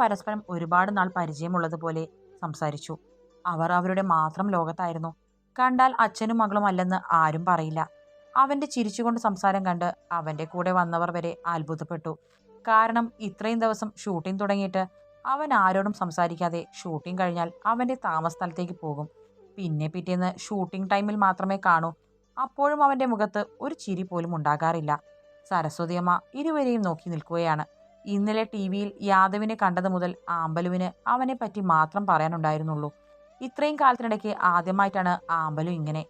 പരസ്പരം ഒരുപാട് നാൾ പരിചയമുള്ളതുപോലെ സംസാരിച്ചു. അവർ അവരുടെ മാത്രം ലോകത്തായിരുന്നു. കണ്ടാൽ അച്ഛനും മകളും അല്ലെന്ന് ആരും പറയില്ല. അവന്റെ ചിരിച്ചുകൊണ്ട് സംസാരം കണ്ട് അവന്റെ കൂടെ വന്നവർ വരെ അത്ഭുതപ്പെട്ടു. കാരണം ഇത്രയും ദിവസം ഷൂട്ടിംഗ് തുടങ്ങിയിട്ട് അവൻ ആരോടും സംസാരിക്കാതെ ഷൂട്ടിംഗ് കഴിഞ്ഞാൽ അവന്റെ താമസ സ്ഥലത്തേക്ക് പോകും. പിന്നെ പിറ്റേന്ന് ഷൂട്ടിംഗ് ടൈമിൽ മാത്രമേ കാണൂ. അപ്പോഴും അവന്റെ മുഖത്ത് ഒരു ചിരി പോലും ഉണ്ടാകാറില്ല. സരസ്വതിയമ്മ ഇരുവരെയും നോക്കി നിൽക്കുകയാണ്. ഇന്നലെ ടി വിയിൽ യാദവിനെ കണ്ടത് മുതൽ ആമ്പലുവിന് അവനെ പറ്റി മാത്രം പറയാനുണ്ടായിരുന്നുള്ളൂ. ഇത്രയും കാലത്തിനിടയ്ക്ക് ആദ്യമായിട്ടാണ് ആമ്പലു ഇങ്ങനെ.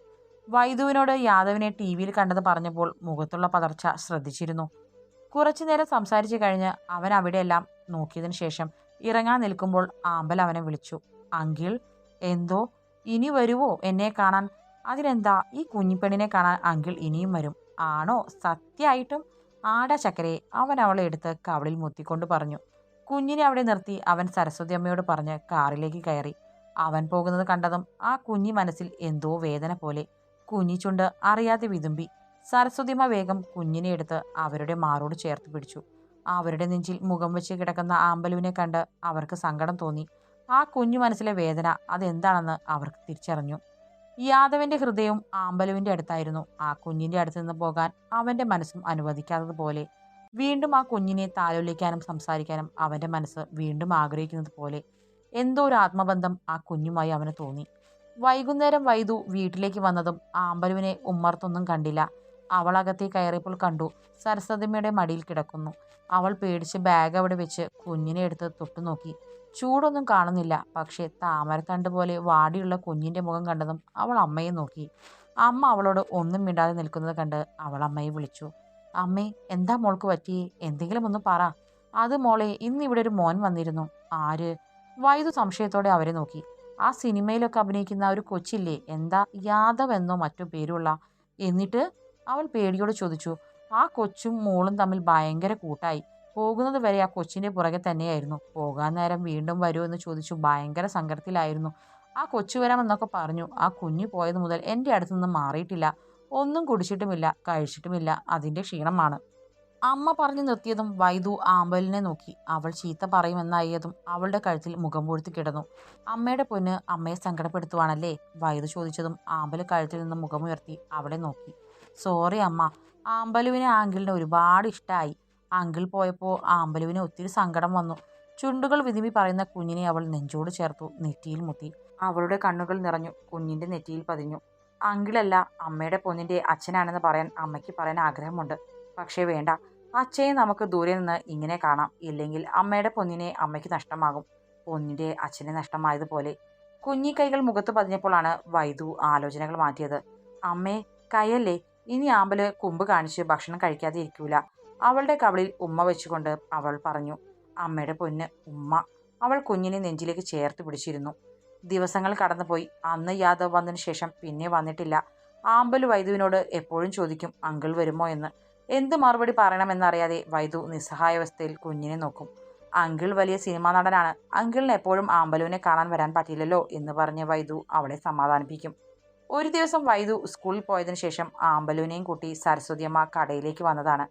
വൈദുവിനോട് യാദവിനെ ടി വിയിൽ കണ്ടത് പറഞ്ഞപ്പോൾ മുഖത്തുള്ള പതർച്ച ശ്രദ്ധിച്ചിരുന്നു. കുറച്ചു നേരം സംസാരിച്ചു കഴിഞ്ഞ് അവൻ അവിടെയെല്ലാം നോക്കിയതിനു ശേഷം ഇറങ്ങാൻ നിൽക്കുമ്പോൾ ആമ്പൽ അവനെ വിളിച്ചു. അങ്കിൾ എന്തോ? ഇനി വരുവോ എന്നെ കാണാൻ? അതിനെന്താ? ഈ കുഞ്ഞിപ്പെണ്ണിനെ കാണാൻ അങ്കിൾ ഇനിയും വരും. ആണോ? സത്യമായിട്ടും ആടാ ചക്കരെ അവൻ അവളെ എടുത്ത് കവളിൽ മുത്തിക്കൊണ്ട് പറഞ്ഞു. കുഞ്ഞിനെ അവിടെ നിർത്തി അവൻ സരസ്വതി അമ്മയോട് പറഞ്ഞ് കാറിലേക്ക് കയറി. അവൻ പോകുന്നത് കണ്ടതും ആ കുഞ്ഞി മനസ്സിൽ എന്തോ വേദന പോലെ കുഞ്ഞി ചുണ്ട് അറിയാതെ വിതുമ്പി. സരസ്വതിമ വേഗം കുഞ്ഞിനെ എടുത്ത് അവരുടെ മാറോട് ചേർത്ത് പിടിച്ചു. അവരുടെ നെഞ്ചിൽ മുഖം വെച്ച് കിടക്കുന്ന ആമ്പലുവിനെ കണ്ട് അവർക്ക് സങ്കടം തോന്നി. ആ കുഞ്ഞു മനസ്സിലെ വേദന അതെന്താണെന്ന് അവർക്ക് തിരിച്ചറിഞ്ഞു. യാദവന്റെ ഹൃദയം ആമ്പലുവിന്റെ അടുത്തായിരുന്നു. ആ കുഞ്ഞിന്റെ അടുത്ത് നിന്ന് പോകാൻ അവന്റെ മനസ്സും അനുവദിക്കാത്തതുപോലെ. വീണ്ടും ആ കുഞ്ഞിനെ താലോലിക്കാനും സംസാരിക്കാനും അവന്റെ മനസ്സ് വീണ്ടും ആഗ്രഹിക്കുന്നത് പോലെ എന്തോ ഒരു ആത്മബന്ധം ആ കുഞ്ഞുമായി അവന് തോന്നി. വൈകുന്നേരം വൈദു വീട്ടിലേക്ക് വന്നതും ആമ്പലുവിനെ ഉമ്മർത്തൊന്നും കണ്ടില്ല. അവൾ അകത്തേ കയറിയപ്പോൾ കണ്ടു സരസ്വതിമ്മയുടെ മടിയിൽ കിടക്കുന്നു. അവൾ പേടിച്ച് ബാഗ് അവിടെ വെച്ച് കുഞ്ഞിനെ എടുത്ത് തൊട്ടു നോക്കി ചൂടൊന്നും കാണുന്നില്ല. പക്ഷേ താമരത്തണ്ട് പോലെ വാടിയുള്ള കുഞ്ഞിന്റെ മുഖം കണ്ടതും അവൾ അമ്മയെ നോക്കി. അമ്മ അവളോട് ഒന്നും മിണ്ടാതെ നിൽക്കുന്നത് കണ്ട് അവൾ അമ്മയെ വിളിച്ചു. അമ്മേ എന്താ മോൾക്ക് പറ്റിയേ? എന്തെങ്കിലും ഒന്ന് പറ. അത് മോളെ ഇന്ന് ഇവിടെ ഒരു മോൻ വന്നിരുന്നു. ആര്? വൈദു സംശയത്തോടെ അവരെ നോക്കി. ആ സിനിമയിലൊക്കെ അഭിനയിക്കുന്ന ഒരു കൊച്ചില്ലേ? എന്താ യാദവ് എന്നോ മറ്റോ പേരുള്ള? എന്നിട്ട് അവൾ പേടിയോട് ചോദിച്ചു. ആ കൊച്ചും മോളും തമ്മിൽ ഭയങ്കര കൂട്ടായി. പോകുന്നത് വരെ ആ കൊച്ചിന്റെ പുറകെ തന്നെയായിരുന്നു. പോകാൻ നേരം വീണ്ടും വരൂ എന്ന് ചോദിച്ചു. ഭയങ്കര സങ്കടത്തിലായിരുന്നു. ആ കൊച്ചു വരാമെന്നൊക്കെ പറഞ്ഞു. ആ കുഞ്ഞു പോയത് മുതൽ എന്റെ അടുത്തു നിന്ന് മാറിയിട്ടില്ല. ഒന്നും കുടിച്ചിട്ടുമില്ല കഴിച്ചിട്ടുമില്ല. അതിന്റെ ക്ഷീണമാണ്. അമ്മ പറഞ്ഞു നിർത്തിയതും വൈദു ആമ്പലിനെ നോക്കി. അവൾ ചീത്ത പറയുമെന്നായതും അവളുടെ കഴുത്തിൽ മുഖം പൊഴുത്തി കിടന്നു. അമ്മയുടെ പൊന്ന് അമ്മയെ സങ്കടപ്പെടുത്തുവാണല്ലേ? വൈദു ചോദിച്ചതും ആമ്പൽ കഴുത്തിൽ നിന്ന് മുഖമുയർത്തി അവളെ നോക്കി. സോറി അമ്മ. ആമ്പലുവിനെ ആങ്കിളിന് ഒരുപാട് ഇഷ്ടമായി അങ്കിൾ പോയപ്പോൾ ആമ്പലുവിന് ഒത്തിരി സങ്കടം വന്നു. ചുണ്ടുകൾ വിതുമ്പി പറയുന്ന കുഞ്ഞിനെ അവൾ നെഞ്ചോട് ചേർത്തു നെറ്റിയിൽ മുത്തി അവളുടെ കണ്ണുകൾ നിറഞ്ഞു കുഞ്ഞിന്റെ നെറ്റിയിൽ പതിഞ്ഞു. അങ്കിളല്ല അമ്മയുടെ പൊന്നിന്റെ അച്ഛനാണെന്ന് പറയാൻ അമ്മയ്ക്ക് പറയാൻ ആഗ്രഹമുണ്ട്. പക്ഷേ വേണ്ട അച്ഛയെ നമുക്ക് ദൂരെ നിന്ന് ഇങ്ങനെ കാണാം. ഇല്ലെങ്കിൽ അമ്മയുടെ പൊന്നിനെ അമ്മയ്ക്ക് നഷ്ടമാകും. പൊന്നിന്റെ അച്ഛനെ നഷ്ടമായതുപോലെ. കുഞ്ഞി കൈകൾ മുഖത്ത് പതിഞ്ഞപ്പോഴാണ് വൈദു ആലോചനകൾ മാറ്റിയത്. അമ്മേ കൈയല്ലേ? ഇനി ആമ്പൽ കുമ്പ് കാണിച്ച് ഭക്ഷണം കഴിക്കാതെ ഇരിക്കൂല. അവളുടെ കവളിൽ ഉമ്മ വെച്ചുകൊണ്ട് അവൾ പറഞ്ഞു അമ്മയുടെ പൊന്ന് ഉമ്മ. അവൾ കുഞ്ഞിനെ നെഞ്ചിലേക്ക് ചേർത്ത് പിടിച്ചിരുന്നു. ദിവസങ്ങൾ കടന്നുപോയി. അന്ന് യാദവ് വന്നതിന് ശേഷം പിന്നെ വന്നിട്ടില്ല. ആമ്പൽ വൈദുവിനോട് എപ്പോഴും ചോദിക്കും അങ്കിൾ വരുമോ എന്ന്? എന്ത് മറുപടി പറയണമെന്നറിയാതെ വൈദു നിസ്സഹായാവസ്ഥയിൽ കുഞ്ഞിനെ നോക്കും. അങ്കിൾ വലിയ സിനിമാ നടനാണ്. അങ്കിളിന് എപ്പോഴും ആമ്പലുവിനെ കാണാൻ വരാൻ പറ്റില്ലല്ലോ എന്ന് പറഞ്ഞ് വൈദു അവളെ സമാധാനിപ്പിക്കും. ഒരു ദിവസം വൈദു സ്കൂളിൽ പോയതിനു ശേഷം ആമ്പലുവിനെയും കൂട്ടി സരസ്വതിയമ്മ കടയിലേക്ക് വന്നതാണ്.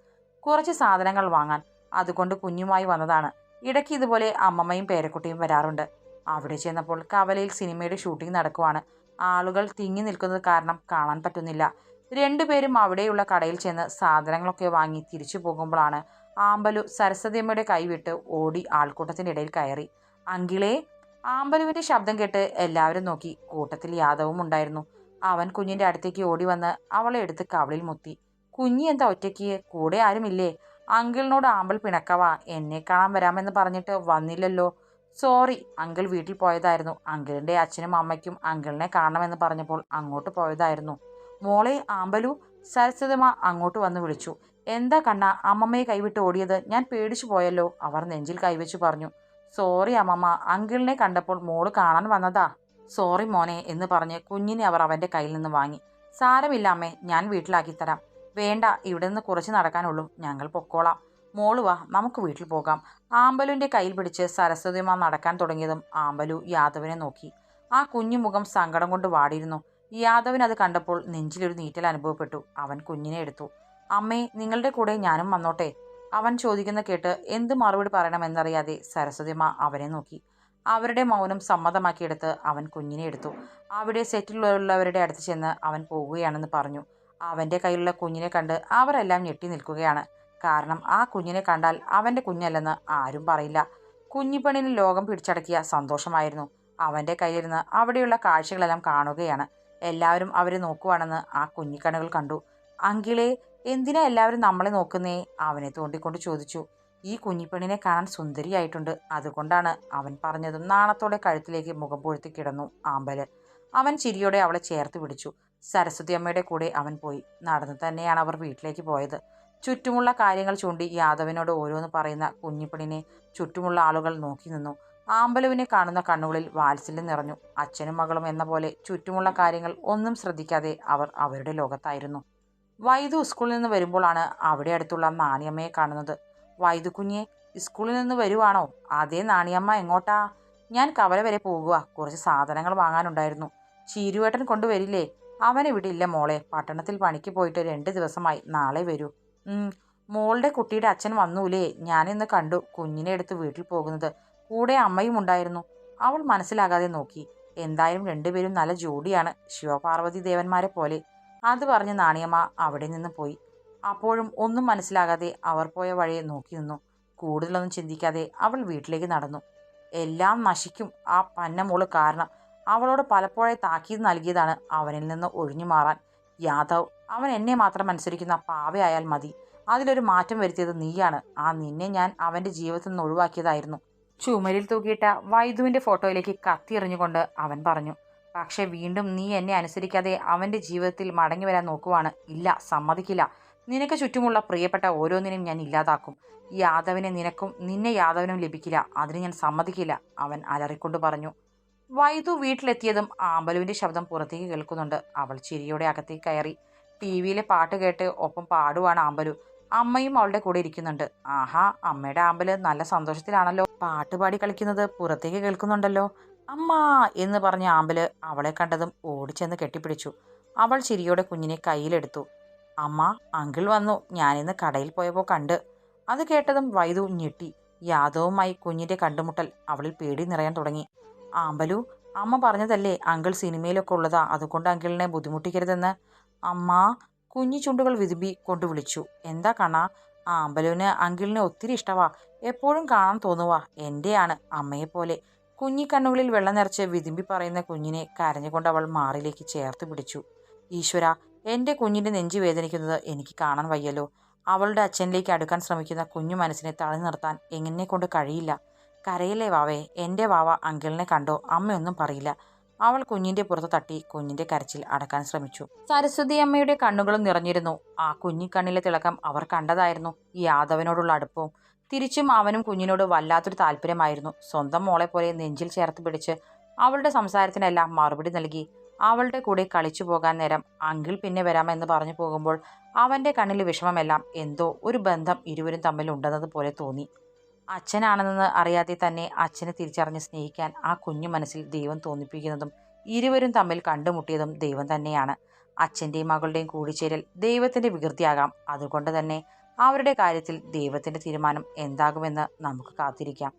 കുറച്ച് സാധനങ്ങൾ വാങ്ങാൻ അതുകൊണ്ട് കുഞ്ഞുമായി വന്നതാണ്. ഇടയ്ക്ക് ഇതുപോലെ അമ്മമ്മയും പേരക്കുട്ടിയും വരാറുണ്ട്. അവിടെ ചെന്നപ്പോൾ കവലയിൽ സിനിമയുടെ ഷൂട്ടിംഗ് നടക്കുവാണ്. ആളുകൾ തിങ്ങി നിൽക്കുന്നത് കാരണം കാണാൻ പറ്റുന്നില്ല. രണ്ടുപേരും അവിടെയുള്ള കടയിൽ ചെന്ന് സാധനങ്ങളൊക്കെ വാങ്ങി തിരിച്ചു പോകുമ്പോഴാണ് ആമ്പലു സരസ്വതിയമ്മയുടെ കൈവിട്ട് ഓടി ആൾക്കൂട്ടത്തിന്റെ ഇടയിൽ കയറി. അങ്കിളേ ആമ്പലുവിന്റെ ശബ്ദം കേട്ട് എല്ലാവരും നോക്കി. കൂട്ടത്തിൽ യാദവും ഉണ്ടായിരുന്നു. അവൻ കുഞ്ഞിന്റെ അടുത്തേക്ക് ഓടി വന്ന് അവളെ എടുത്ത് കവളിൽ മുത്തി. കുഞ്ഞി എന്താ ഒറ്റയ്ക്ക്? കൂടെ ആരുമില്ലേ? അങ്കിളിനോട് ആമ്പിൾ പിണക്കവാ. എന്നെ കാണാൻ വരാമെന്ന് പറഞ്ഞിട്ട് വന്നില്ലല്ലോ. സോറി അങ്കിൾ വീട്ടിൽ പോയതായിരുന്നു. അങ്കിളിന്റെ അച്ഛനും അമ്മയ്ക്കും അങ്കിളിനെ കാണണമെന്ന് പറഞ്ഞപ്പോൾ അങ്ങോട്ട് പോയതായിരുന്നു. മോളെ ആമ്പലു സരസ്വതമ്മ അങ്ങോട്ട് വന്ന് വിളിച്ചു. എന്താ കണ്ണ അമ്മമ്മയെ കൈവിട്ട് ഓടിയത്? ഞാൻ പേടിച്ചു പോയല്ലോ. അവർ നെഞ്ചിൽ കൈവച്ചു പറഞ്ഞു. സോറി അമ്മമ്മ. അങ്കിളിനെ കണ്ടപ്പോൾ മോൾ കാണാൻ വന്നതാ. സോറി മോനെ എന്ന് പറഞ്ഞ് കുഞ്ഞിനെ അവർ അവന്റെ കയ്യിൽ നിന്ന് വാങ്ങി. സാരമില്ല അമ്മേ ഞാൻ വീട്ടിലാക്കി തരാം വേണ്ട ഇവിടെ നിന്ന് കുറച്ച് നടക്കാനുള്ളൂ. ഞങ്ങൾ പൊക്കോളാം. മോൾ വാ നമുക്ക് വീട്ടിൽ പോകാം. ആമ്പലുവിന്റെ കയ്യിൽ പിടിച്ച് സരസ്വതിമാ നടക്കാൻ തുടങ്ങിയതും ആമ്പലു യാദവിനെ നോക്കി. ആ കുഞ്ഞു മുഖം സങ്കടം കൊണ്ട് വാടിയിരുന്നു. യാദവൻ അത് കണ്ടപ്പോൾ നെഞ്ചിലൊരു നീറ്റൽ അനുഭവപ്പെട്ടു. അവൻ കുഞ്ഞിനെ എടുത്തു. അമ്മേ നിങ്ങളുടെ കൂടെ ഞാനും വന്നോട്ടെ? അവൻ ചോദിക്കുന്ന കേട്ട് എന്ത് മറുപടി പറയണമെന്നറിയാതെ സരസ്വതിമ്മ അവനെ നോക്കി. അവരുടെ മൗനം സമ്മതമാക്കിയെടുത്ത് അവൻ കുഞ്ഞിനെ എടുത്തു. അവിടെ സെറ്റിലുള്ളവരുടെ അടുത്ത് ചെന്ന് അവൻ പോവുകയാണെന്ന് പറഞ്ഞു. അവന്റെ കയ്യിലുള്ള കുഞ്ഞിനെ കണ്ട് അവരെല്ലാം ഞെട്ടി നിൽക്കുകയാണ്. കാരണം ആ കുഞ്ഞിനെ കണ്ടാൽ അവന്റെ കുഞ്ഞല്ലെന്ന് ആരും പറയില്ല. കുഞ്ഞിപ്പണിന് ലോകം പിടിച്ചടക്കിയ സന്തോഷമായിരുന്നു. അവന്റെ കയ്യിലിരുന്ന് അവിടെയുള്ള കാഴ്ചകളെല്ലാം കാണുകയാണ്. എല്ലാവരും അവരെ നോക്കുവാണെന്ന് ആ കുഞ്ഞിക്കണ്ണുകൾ കണ്ടു. അങ്കിളെ എന്തിനാ എല്ലാവരും നമ്മളെ നോക്കുന്നേ? അവനെ തോണ്ടിക്കൊണ്ട് ചോദിച്ചു. ഈ കുഞ്ഞിപ്പെണ്ണിനെ കാണാൻ സുന്ദരിയായിട്ടുണ്ട്. അതുകൊണ്ടാണ് അവൻ പറഞ്ഞതും നാണത്തോടെ കഴുത്തിലേക്ക് മുഖം പൊഴുത്തി കിടന്നു ആമ്പൽ. അവൻ ചിരിയോടെ അവളെ ചേർത്ത് പിടിച്ചു. സരസ്വതി അമ്മയുടെ കൂടെ അവൻ പോയി. നടന്നു തന്നെയാണ് അവർ വീട്ടിലേക്ക് പോയത്. ചുറ്റുമുള്ള കാര്യങ്ങൾ ചൂണ്ടി യാദവിനോട് ഓരോന്ന് പറയുന്ന കുഞ്ഞിപ്പണിനെ ചുറ്റുമുള്ള ആളുകൾ നോക്കി നിന്നു. ആമ്പലുവിനെ കാണുന്ന കണ്ണുകളിൽ വാത്സല്യം നിറഞ്ഞു. അച്ഛനും മകളും എന്ന പോലെ ചുറ്റുമുള്ള കാര്യങ്ങൾ ഒന്നും ശ്രദ്ധിക്കാതെ അവർ അവരുടെ ലോകത്തായിരുന്നു. വൈദു സ്കൂളിൽ നിന്ന് വരുമ്പോഴാണ് അവിടെ അടുത്തുള്ള നാണിയമ്മയെ കാണുന്നത്. വൈദു കുഞ്ഞെ സ്കൂളിൽ നിന്ന് വരുവാണോ? അതേ നാണിയമ്മ എങ്ങോട്ടാ? ഞാൻ കവല വരെ പോകുക കുറച്ച് സാധനങ്ങൾ വാങ്ങാനുണ്ടായിരുന്നു. ചീരുവേട്ടൻ കൊണ്ടുവരില്ലേ? അവനിവിടെ ഇല്ല മോളെ. പട്ടണത്തിൽ പണിക്ക് പോയിട്ട് രണ്ട് ദിവസമായി. നാളെ വരൂ. മോളുടെ കുട്ടിയുടെ അച്ഛൻ വന്നൂലേ? ഞാനിന്ന് കണ്ടു കുഞ്ഞിനെ എടുത്ത് വീട്ടിൽ പോകുന്നത്. കൂടെ അമ്മയും ഉണ്ടായിരുന്നു. അവൾ മനസ്സിലാകാതെ നോക്കി. എന്തായാലും രണ്ടുപേരും നല്ല ജോഡിയാണ്. ശിവപാർവതി ദേവന്മാരെ പോലെ. അത് പറഞ്ഞ് നാണിയമ്മ അവിടെ നിന്ന് പോയി. അപ്പോഴും ഒന്നും മനസ്സിലാകാതെ അവർ പോയ വഴിയെ നോക്കി നിന്നു. കൂടുതലൊന്നും ചിന്തിക്കാതെ അവൾ വീട്ടിലേക്ക് നടന്നു. എല്ലാം നശിക്കും ആ പന്നമോൾ കാരണം. അവളോട് പലപ്പോഴായി താക്കീത് നൽകിയതാണ് അവനിൽ നിന്ന് ഒഴിഞ്ഞു മാറാൻ. യാദവ് അവൻ എന്നെ മാത്രം അനുസരിക്കുന്ന പാവയായാൽ മതി. അതിലൊരു മാറ്റം വരുത്തിയത് നീയാണ്. ആ നിന്നെ ഞാൻ അവന്റെ ജീവിതത്തിൽ നിന്ന് ഒഴിവാക്കിയതായിരുന്നു. ചുമരിൽ തൂക്കിയിട്ട വൈദുവിന്റെ ഫോട്ടോയിലേക്ക് കത്തിയെറിഞ്ഞുകൊണ്ട് അവൻ പറഞ്ഞു പക്ഷെ വീണ്ടും നീ എന്നെ അനുസരിക്കാതെ അവന്റെ ജീവിതത്തിൽ മടങ്ങി വരാൻ നോക്കുവാണ്. ഇല്ല സമ്മതിക്കില്ല. നിനക്ക് ചുറ്റുമുള്ള പ്രിയപ്പെട്ട ഓരോന്നിനും ഞാൻ ഇല്ലാതാക്കും. യാദവിനെ നിനക്കും നിന്നെ യാദവിനും ലഭിക്കില്ല. അതിന് ഞാൻ സമ്മതിക്കില്ല അവൻ അലറിക്കൊണ്ട് പറഞ്ഞു. വൈദു വീട്ടിലെത്തിയതും ആമ്പലുവിന്റെ ശബ്ദം പുറത്തേക്ക് കേൾക്കുന്നുണ്ട്. അവൾ ചിരിയോടെ അകത്തേക്ക് കയറി. ടി വിയിലെ പാട്ട് കേട്ട് ഒപ്പം പാടുവാണ് ആമ്പലു. അമ്മയും അവളുടെ കൂടെ ഇരിക്കുന്നുണ്ട്. ആഹാ അമ്മയുടെ ആമ്പൽ നല്ല സന്തോഷത്തിലാണല്ലോ. പാട്ട് പാടി കളിക്കുന്നത് പുറത്തേക്ക് കേൾക്കുന്നുണ്ടല്ലോ. അമ്മ എന്ന് പറഞ്ഞ ആമ്പൽ അവളെ കണ്ടതും ഓടിച്ചെന്ന് കെട്ടിപ്പിടിച്ചു. അവൾ ചിരിയോടെ കുഞ്ഞിനെ കയ്യിലെടുത്തു. അമ്മ അങ്കിൾ വന്നു. ഞാനിന്ന് കടയിൽ പോയപ്പോൾ കണ്ട്. അത് കേട്ടതും വൈദു ഞെട്ടി. യാദവുമായി കുഞ്ഞിന്റെ കണ്ടുമുട്ടൽ അവളിൽ പേടി നിറയാൻ തുടങ്ങി. ആമ്പലു അമ്മ പറഞ്ഞതല്ലേ അങ്കിൾ സിനിമയിലൊക്കെ ഉള്ളതാ അതുകൊണ്ട് അങ്കിളിനെ ബുദ്ധിമുട്ടിക്കരുതെന്ന്. അമ്മ കുഞ്ഞു ചുണ്ടുകൾ വിതുമ്പി കൊണ്ടു വിളിച്ചു. എന്താ കണാ ആമ്പലുവിന് അങ്കിളിനെ ഒത്തിരി ഇഷ്ടവാ. എപ്പോഴും കാണാൻ തോന്നുവാ. എന്റെയാണ് അമ്മയെപ്പോലെ. കുഞ്ഞിക്കണ്ണുകളിൽ വെള്ളം നിറച്ച് വിതുമ്പി പറയുന്ന കുഞ്ഞിനെ കരഞ്ഞുകൊണ്ട് അവൾ മാറിലേക്ക് ചേർത്ത് പിടിച്ചു. ഈശ്വര എന്റെ കുഞ്ഞിന്റെ നെഞ്ചു വേദനിക്കുന്നത് എനിക്ക് കാണാൻ വയ്യല്ലോ. അവളുടെ അച്ഛനിലേക്ക് അടുക്കാൻ ശ്രമിക്കുന്ന കുഞ്ഞു മനസ്സിനെ തളഞ്ഞു നിർത്താൻ എങ്ങനെ കൊണ്ട് കഴിയില്ല. കരയില്ലേ വാവേ? എന്റെ വാവ അങ്കിളിനെ കണ്ടോ? അമ്മയൊന്നും പറയില്ല. അവൾ കുഞ്ഞിന്റെ പുറത്ത് തട്ടി കുഞ്ഞിന്റെ കരച്ചിൽ അടക്കാൻ ശ്രമിച്ചു. സരസ്വതി അമ്മയുടെ കണ്ണുകളും നിറഞ്ഞിരുന്നു. ആ കുഞ്ഞിക്കണ്ണിലെ തിളക്കം അവർ കണ്ടതായിരുന്നു. യാദവനോടുള്ള അടുപ്പവും തിരിച്ചും അവനും കുഞ്ഞിനോട് വല്ലാത്തൊരു താല്പര്യമായിരുന്നു. സ്വന്തം മോളെ പോലെ നെഞ്ചിൽ ചേർത്ത് പിടിച്ച് അവളുടെ സംസാരത്തിനെല്ലാം മറുപടി നൽകി. അവളുടെ കൂടെ കളിച്ചു പോകാൻ നേരം അങ്കിൾ പിന്നെ വരാമെന്ന് പറഞ്ഞു പോകുമ്പോൾ അവന്റെ കണ്ണിലെ വിഷമമെല്ലാം എന്തോ ഒരു ബന്ധം ഇരുവരും തമ്മിൽ ഉണ്ടെന്നതുപോലെ തോന്നി. അച്ഛനാണെന്ന് അറിയാതെ തന്നെ അച്ഛനെ തിരിച്ചറിഞ്ഞ് സ്നേഹിക്കാൻ ആ കുഞ്ഞു മനസ്സിൽ ദൈവം തോന്നിപ്പിക്കുന്നതും ഇരുവരും തമ്മിൽ കണ്ടുമുട്ടിയതും ദൈവം തന്നെയാണ്. അച്ഛന്റെയും മകളുടെയും കൂടിച്ചേരൽ ദൈവത്തിന്റെ വികൃതിയാകാം. അതുകൊണ്ട് തന്നെ അവരുടെ കാര്യത്തിൽ ദൈവത്തിന്റെ തീരുമാനം എന്താകുമെന്ന് നമുക്ക് കാത്തിരിക്കാം.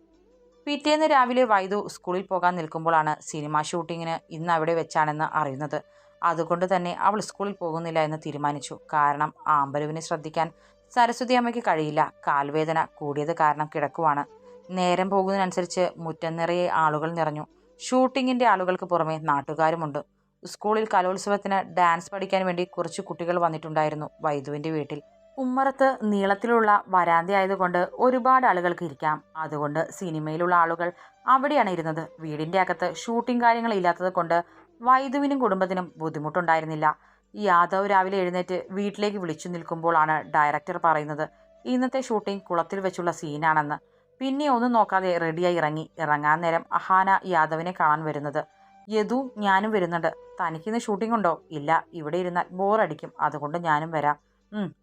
പിറ്റേന്ന് രാവിലെ വൈദു സ്കൂളിൽ പോകാൻ നിൽക്കുമ്പോഴാണ് സിനിമ ഷൂട്ടിങ്ങിന് ഇന്ന് അവിടെ വെച്ചാണെന്ന് അറിയുന്നത്. അതുകൊണ്ട് തന്നെ അവൾ സ്കൂളിൽ പോകുന്നില്ല എന്ന് തീരുമാനിച്ചു. കാരണം ആമ്പലുവിനെ ശ്രദ്ധിക്കാൻ സരസ്വതി അമ്മയ്ക്ക് കഴിയില്ല. കാൽവേദന കൂടിയത് കാരണം കിടക്കുവാണ്. നേരം പോകുന്നതിനനുസരിച്ച് മുറ്റം നിറയെ ആളുകൾ നിറഞ്ഞു. ഷൂട്ടിങ്ങിന്റെ ആളുകൾക്ക് പുറമെ നാട്ടുകാരുമുണ്ട്. സ്കൂളിൽ കലോത്സവത്തിന് ഡാൻസ് പഠിക്കാൻ വേണ്ടി കുറച്ച് കുട്ടികൾ വന്നിട്ടുണ്ടായിരുന്നു വൈദുവിന്റെ വീട്ടിൽ. ഉമ്മറത്ത് നീളത്തിലുള്ള വരാന്തയായതുകൊണ്ട് ഒരുപാട് ആളുകൾക്ക് ഇരിക്കാം. അതുകൊണ്ട് സിനിമയിലുള്ള ആളുകൾ അവിടെയാണ് ഇരുന്നത്. വീടിന്റെ അകത്ത് ഷൂട്ടിംഗ് കാര്യങ്ങൾ ഇല്ലാത്തത് കൊണ്ട് വൈദുവിനും കുടുംബത്തിനും ബുദ്ധിമുട്ടുണ്ടായിരുന്നില്ല. യാദവ് രാവിലെ എഴുന്നേറ്റ് വീട്ടിലേക്ക് വിളിച്ചു നിൽക്കുമ്പോഴാണ് ഡയറക്ടർ പറയുന്നത് ഇന്നത്തെ ഷൂട്ടിംഗ് കുളത്തിൽ വെച്ചുള്ള സീനാണെന്ന് പിന്നെ ഒന്നും നോക്കാതെ റെഡിയായി ഇറങ്ങി. ഇറങ്ങാൻ നേരം അഹാന യാദവിനെ കാണാൻ വരുന്നത്. യദു ഞാനും വരുന്നുണ്ട്. തനിക്കിന്ന് ഷൂട്ടിംഗ് ഉണ്ടോ? ഇല്ല. ഇവിടെ ഇരുന്നാൽ ബോറടിക്കും അതുകൊണ്ട് ഞാനും വരാം.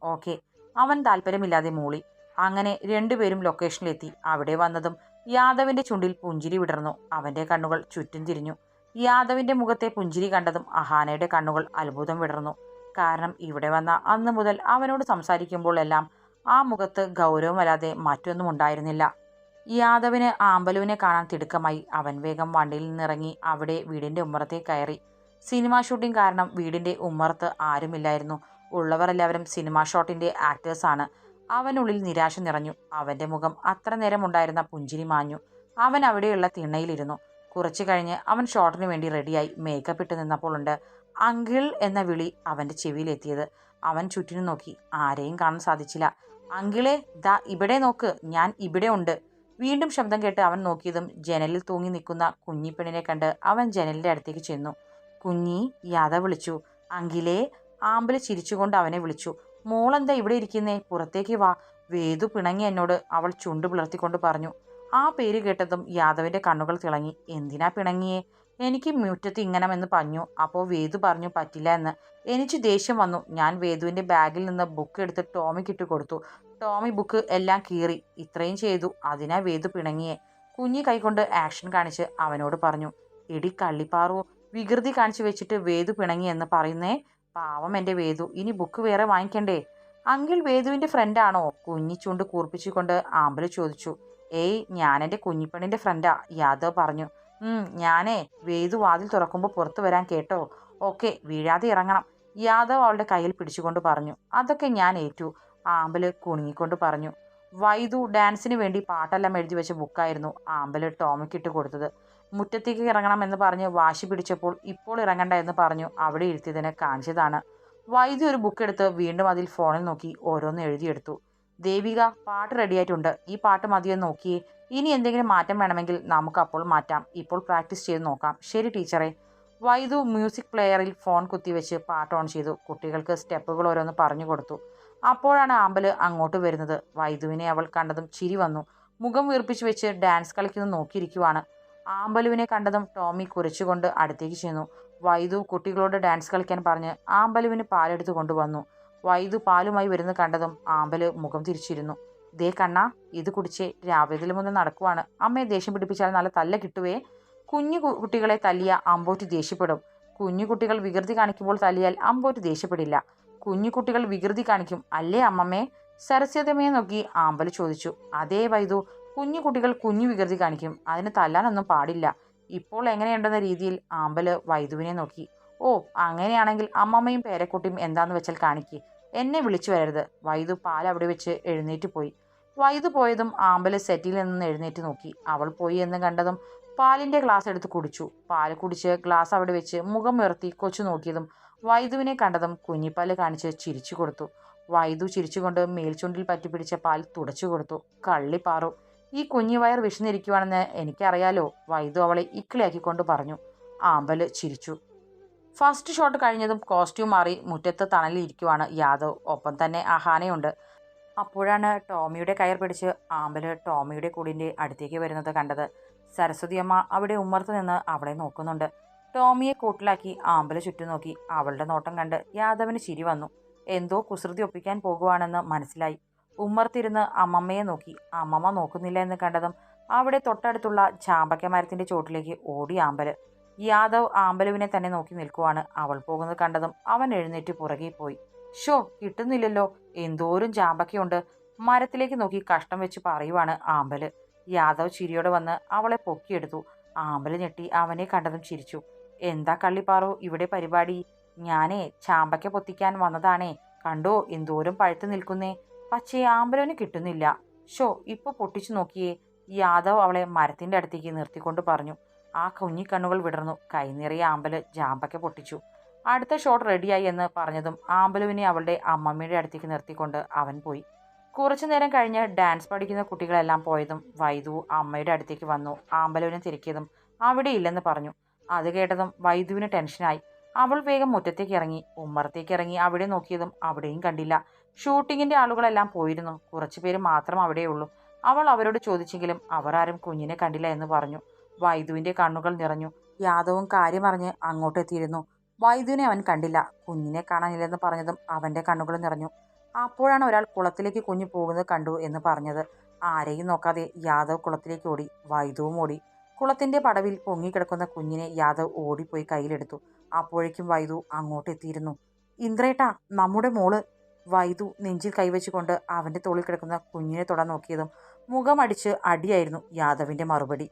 ഓക്കെ അവൻ താല്പര്യമില്ലാതെ മൂളി. അങ്ങനെ രണ്ടുപേരും ലൊക്കേഷനിലെത്തി അവിടെ വന്നതും യാദവിന്റെ ചുണ്ടിൽ പുഞ്ചിരി വിടർന്നു. അവന്റെ കണ്ണുകൾ ചുറ്റും തിരിഞ്ഞു. യാദവിന്റെ മുഖത്തെ പുഞ്ചിരി കണ്ടതും അഹാനയുടെ കണ്ണുകൾ അത്ഭുതം വിടർന്നു. കാരണം ഇവിടെ വന്ന അന്ന് മുതൽ അവനോട് സംസാരിക്കുമ്പോൾ എല്ലാം ആ മുഖത്ത് ഗൗരവമല്ലാതെ മറ്റൊന്നും ഉണ്ടായിരുന്നില്ല. യാദവിന് ആമ്പലുവിനെ കാണാൻ തിടുക്കമായി. അവൻ വേഗം വണ്ടിയിൽ നിന്നിറങ്ങി അവിടെ വീടിന്റെ ഉമ്മറത്തേ കയറി. സിനിമാ ഷൂട്ടിംഗ് കാരണം വീടിന്റെ ഉമ്മറത്ത് ആരുമില്ലായിരുന്നു. ഉള്ളവർ എല്ലാവരും സിനിമാ ഷോട്ടിന്റെ ആക്ടേഴ്സാണ് അവനുള്ളിൽ നിരാശ നിറഞ്ഞു. അവന്റെ മുഖം അത്ര നേരം ഉണ്ടായിരുന്ന പുഞ്ചിരി മാഞ്ഞു. അവൻ അവിടെയുള്ള തിണ്ണയിലിരുന്നു. കുറച്ചു കഴിഞ്ഞ് അവൻ ഷോട്ടിന് വേണ്ടി റെഡിയായി മേക്കപ്പ് ഇട്ട് നിന്നപ്പോൾ ഉണ്ട് അങ്കിൾ എന്ന വിളി അവന്റെ ചെവിയിലെത്തിയത്. അവൻ ചുറ്റിനു നോക്കി. ആരെയും കാണാൻ സാധിച്ചില്ല. അങ്കിളെ ദാ ഇവിടെ നോക്ക്. ഞാൻ ഇവിടെ ഉണ്ട്. വീണ്ടും ശബ്ദം കേട്ട് അവൻ നോക്കിയതും ജനലിൽ തൂങ്ങി നിൽക്കുന്ന കുഞ്ഞിപ്പെണ്ണിനെ കണ്ട് അവൻ ജനലിന്റെ അടുത്തേക്ക് ചെന്നു. കുഞ്ഞി യാത വിളിച്ചു. അങ്കിലേ ആമ്പൽ ചിരിച്ചുകൊണ്ട് അവനെ വിളിച്ചു. മോളെന്താ ഇവിടെ ഇരിക്കുന്നേ? പുറത്തേക്ക് വാ. വേദു പിണങ്ങി എന്നോട് അവൾ ചുണ്ടു പിളർത്തിക്കൊണ്ട് പറഞ്ഞു. ആ പേര് കേട്ടതും യാദവിന്റെ കണ്ണുകൾ തിളങ്ങി. എന്തിനാ പിണങ്ങിയേ? എനിക്ക് മുറ്റത്ത് ഇങ്ങനമെന്ന് പറഞ്ഞു. അപ്പോൾ വേദു പറഞ്ഞു പറ്റില്ല എന്ന്. എനിക്ക് ദേഷ്യം വന്നു. ഞാൻ വേദുവിന്റെ ബാഗിൽ നിന്ന് ബുക്ക് എടുത്ത് ടോമിക്ക് ഇട്ട് കൊടുത്തു. ടോമി ബുക്ക് എല്ലാം കീറി. ഇത്രയും ചെയ്തു. അതിനാ വേദു പിണങ്ങിയെ? കുഞ്ഞി കൈകൊണ്ട് ആക്ഷൻ കാണിച്ച് അവനോട് പറഞ്ഞു ഇടി കള്ളിപ്പാറു വികൃതി കാണിച്ചു വെച്ചിട്ട് വേദു പിണങ്ങി എന്ന് പറയുന്നേ? പാവം എന്റെ വേദു. ഇനി ബുക്ക് വേറെ വാങ്ങിക്കണ്ടേ? അങ്കിൾ വേദുവിന്റെ ഫ്രണ്ടാണോ കുഞ്ഞിച്ചുണ്ട് കൂർപ്പിച്ചുകൊണ്ട് ആമ്പൽ ചോദിച്ചു. ഏയ് ഞാനെന്റെ കുഞ്ഞിപ്പണിന്റെ ഫ്രണ്ടാ യാദവ് പറഞ്ഞു. ഞാനേ വേദു വാതിൽ തുറക്കുമ്പോൾ പുറത്തു വരാൻ കേട്ടോ. ഓക്കെ വീഴാതെ ഇറങ്ങണം യാദവ് അവളുടെ കയ്യിൽ പിടിച്ചുകൊണ്ട് പറഞ്ഞു. അതൊക്കെ ഞാൻ ഏറ്റു ആമ്പൽ കുണുങ്ങിക്കൊണ്ട് പറഞ്ഞു. വൈദു ഡാൻസിന് വേണ്ടി പാട്ടെല്ലാം എഴുതി വെച്ച ബുക്കായിരുന്നു ആമ്പൽ ടോമിക്കിട്ട് കൊടുത്തത്. മുറ്റത്തേക്ക് ഇറങ്ങണം എന്ന് പറഞ്ഞ് വാശി പിടിച്ചപ്പോൾ ഇപ്പോൾ ഇറങ്ങണ്ട എന്ന് പറഞ്ഞു അവിടെ ഇരുത്തിയതിനെ കാണിച്ചതാണ്. വൈദ്യു ഒരു ബുക്ക് എടുത്ത് വീണ്ടും അതിൽ ഫോണിൽ നോക്കി ഓരോന്ന് എഴുതിയെടുത്തു. ദേവിക പാട്ട് റെഡിയായിട്ടുണ്ട് ഈ പാട്ട് മതിയെന്ന് നോക്കി. ഇനി എന്തെങ്കിലും മാറ്റം വേണമെങ്കിൽ നമുക്ക് അപ്പോൾ മാറ്റാം. ഇപ്പോൾ പ്രാക്ടീസ് ചെയ്ത് നോക്കാം. ശരി ടീച്ചറെ വൈദു മ്യൂസിക് പ്ലെയറിൽ ഫോൺ കുത്തിവെച്ച് പാട്ട് ഓൺ ചെയ്തു. കുട്ടികൾക്ക് സ്റ്റെപ്പുകൾ ഓരോന്ന് പറഞ്ഞു കൊടുത്തു. അപ്പോഴാണ് ആമ്പൽ അങ്ങോട്ട് വരുന്നത്. വൈദുവിനെ അവൾ കണ്ടതും ചിരി വന്നു. മുഖം വീർപ്പിച്ച് വെച്ച് ഡാൻസ് കളിക്കുന്നത് നോക്കിയിരിക്കുവാണ്. ആമ്പലുവിനെ കണ്ടതും ടോമി കുരച്ചുകൊണ്ട് അടുത്തേക്ക് ചെന്നു. വൈദു കുട്ടികളോട് ഡാൻസ് കളിക്കാൻ പറഞ്ഞ് ആമ്പലുവിന് പാലെടുത്ത് കൊണ്ടുവന്നു. വൈദു പാലുമായി വരുന്ന കണ്ടതും ആമ്പൽ മുഖം തിരിച്ചിരുന്നു. ദേ കണ്ണ ഇത് കുടിച്ച് രാവിലെ മുതൽ നടക്കുവാണ്. അമ്മയെ ദേഷ്യം പിടിപ്പിച്ചാൽ നല്ല തല്ല കിട്ടുവേ. കുഞ്ഞു കുട്ടികളെ തല്ലിയ അമ്പോറ്റ് ദേഷ്യപ്പെടും. കുഞ്ഞു കുട്ടികൾ വികൃതി കാണിക്കുമ്പോൾ തല്ലിയാൽ അമ്പോറ്റ് ദേഷ്യപ്പെടില്ല. കുഞ്ഞു കുട്ടികൾ വികൃതി കാണിക്കും. അല്ലേ അമ്മമ്മേ? സരസ്വതമയെ നോക്കി ആമ്പൽ ചോദിച്ചു. അതേ വൈദു കുഞ്ഞു കുട്ടികൾ കുഞ്ഞു വികൃതി കാണിക്കും. അതിന് തല്ലാനൊന്നും പാടില്ല. ഇപ്പോൾ എങ്ങനെയുണ്ടെന്ന രീതിയിൽ ആമ്പൽ വൈദുവിനെ നോക്കി. ഓ അങ്ങനെയാണെങ്കിൽ അമ്മമ്മയും പേരക്കുട്ടിയും എന്താന്ന് വെച്ചാൽ കാണിക്ക്. എന്നെ വിളിച്ചു വരരുത്. വൈദു പാൽ അവിടെ വെച്ച് എഴുന്നേറ്റ് പോയി. വൈദു പോയതും ആമ്പൽ സെറ്റിൽ നിന്ന് എഴുന്നേറ്റ് നോക്കി. അവൾ പോയി എന്ന് കണ്ടതും പാലിന്റെ ഗ്ലാസ് എടുത്ത് കുടിച്ചു. പാൽ കുടിച്ച് ഗ്ലാസ് അവിടെ വെച്ച് മുഖം ഉയർത്തി കൊച്ചു നോക്കിയതും വൈദുവിനെ കണ്ടതും കുഞ്ഞിപ്പാൽ കാണിച്ച് ചിരിച്ചു കൊടുത്തു. വൈദു ചിരിച്ചുകൊണ്ട് മേൽച്ചുണ്ടിൽ പറ്റി പിടിച്ച പാൽ തുടച്ചു കൊടുത്തു. കള്ളിപ്പാറു ഈ കുഞ്ഞു വയർ വിഷന്നിരിക്കുവാണെന്ന് എനിക്കറിയാലോ? വൈദു അവളെ ഇക്കിളിയാക്കിക്കൊണ്ട് പറഞ്ഞു. ആമ്പൽ ചിരിച്ചു. ഫസ്റ്റ് ഷോട്ട് കഴിഞ്ഞതും കോസ്റ്റ്യൂം മാറി മുറ്റത്ത് തണലിരിക്കുവാണ് യാദവ്. ഒപ്പം തന്നെ അഹാനയുണ്ട്. അപ്പോഴാണ് ടോമിയുടെ കയർ പിടിച്ച് ആമ്പൽ ടോമിയുടെ കൂടിന്റെ അടുത്തേക്ക് വരുന്നത് കണ്ടത്. സരസ്വതി അമ്മ അവിടെ ഉമ്മർത്ത് നിന്ന് അവളെ നോക്കുന്നുണ്ട്. ടോമിയെ കൂട്ടിലാക്കി ആമ്പൽ ചുറ്റും നോക്കി അവളുടെ നോട്ടം കണ്ട് യാദവിന് ചിരി വന്നു. എന്തോ കുസൃതി ഒപ്പിക്കാൻ പോകുവാണെന്ന് മനസ്സിലായി. ഉമ്മർത്തിരുന്ന് അമ്മമ്മയെ നോക്കി. അമ്മമ്മ നോക്കുന്നില്ല എന്ന് കണ്ടതും അവിടെ തൊട്ടടുത്തുള്ള ചാമ്പക്ക മരത്തിന്റെ ചോട്ടിലേക്ക് ഓടി ആമ്പൽ. യാദവ് ആമ്പലുവിനെ തന്നെ നോക്കി നിൽക്കുവാണ്. അവൾ പോകുന്നത് കണ്ടതും അവൻ എഴുന്നേറ്റ് പുറകെ പോയി. ഷോ കിട്ടുന്നില്ലല്ലോ. എന്തോരും ചാമ്പക്കയുണ്ട് മരത്തിലേക്ക് നോക്കി കഷ്ടം വെച്ച് പറയുവാണ് ആമ്പൽ. യാദവ് ചിരിയോടെ വന്ന് അവളെ പൊക്കിയെടുത്തു. ആമ്പൽ ഞെട്ടി അവനെ കണ്ടതും ചിരിച്ചു. എന്താ കള്ളിപ്പാറോ ഇവിടെ പരിപാടി? ഞാനേ ചാമ്പക്ക പൊത്തിക്കാൻ വന്നതാണേ. കണ്ടോ എന്തോരം പഴുത്ത് നിൽക്കുന്നേ. പക്ഷേ ആമ്പലവന് കിട്ടുന്നില്ല. ഷോ ഇപ്പൊ പൊട്ടിച്ചു നോക്കിയേ. യാദവ് അവളെ മരത്തിന്റെ അടുത്തേക്ക് നിർത്തിക്കൊണ്ട് പറഞ്ഞു. ആ കുഞ്ഞിക്കണ്ണുകൾ വിടർന്നു. കൈനിറിയ ആമ്പൽ ജാമ്പക്ക പൊട്ടിച്ചു. അടുത്ത ഷോട്ട് റെഡിയായി എന്ന് പറഞ്ഞതും ആമ്പലുവിനെ അവളുടെ അമ്മമ്മയുടെ അടുത്തേക്ക് നിർത്തിക്കൊണ്ട് അവൻ പോയി. കുറച്ചു നേരം കഴിഞ്ഞ് ഡാൻസ് പഠിക്കുന്ന കുട്ടികളെല്ലാം പോയതും വൈദു അമ്മയുടെ അടുത്തേക്ക് വന്നു. ആമ്പലുവിനെ തിരക്കിയതും അവിടെ ഇല്ലെന്ന് പറഞ്ഞു. അത് കേട്ടതും വൈദുവിന് ടെൻഷനായി അവൾ വേഗം മുറ്റത്തേക്ക് ഇറങ്ങി. ഉമ്മറത്തേക്ക് ഇറങ്ങി അവിടെ നോക്കിയതും അവിടെയും കണ്ടില്ല. ഷൂട്ടിങ്ങിന്റെ ആളുകളെല്ലാം പോയിരുന്നു. കുറച്ചു പേര് മാത്രം അവിടെയുള്ളൂ. അവൾ അവരോട് ചോദിച്ചെങ്കിലും അവർ ആരും കുഞ്ഞിനെ കണ്ടില്ല എന്ന് പറഞ്ഞു. വൈദുവിന്റെ കണ്ണുകൾ നിറഞ്ഞു. യാദവും കാര്യമറിഞ്ഞ് അങ്ങോട്ടെത്തിയിരുന്നു. വൈദ്യുവിനെ അവൻ കണ്ടില്ല. കുഞ്ഞിനെ കാണാനില്ലെന്ന് പറഞ്ഞതും അവന്റെ കണ്ണുകൾ നിറഞ്ഞു. അപ്പോഴാണ് ഒരാൾ കുളത്തിലേക്ക് കുഞ്ഞു പോകുന്നത് കണ്ടു എന്ന് പറഞ്ഞത്. ആരെയും നോക്കാതെ യാദവ് കുളത്തിലേക്ക് ഓടി വൈദുവും ഓടി. കുളത്തിന്റെ പടവിൽ പൊങ്ങിക്കിടക്കുന്ന കുഞ്ഞിനെ യാദവ് ഓടിപ്പോയി കയ്യിലെടുത്തു. അപ്പോഴേക്കും വൈദു അങ്ങോട്ടെത്തിയിരുന്നു. ഇന്ദ്രേട്ടാ നമ്മുടെ മോൾ. വൈദു നെഞ്ചിൽ കൈവച്ചുകൊണ്ട് അവന്റെ തോളിൽ കിടക്കുന്ന കുഞ്ഞിനെ തൊടാൻ നോക്കിയതും മുഖമടിച്ച് അടിയായിരുന്നു യാദവിന്റെ മറുപടി.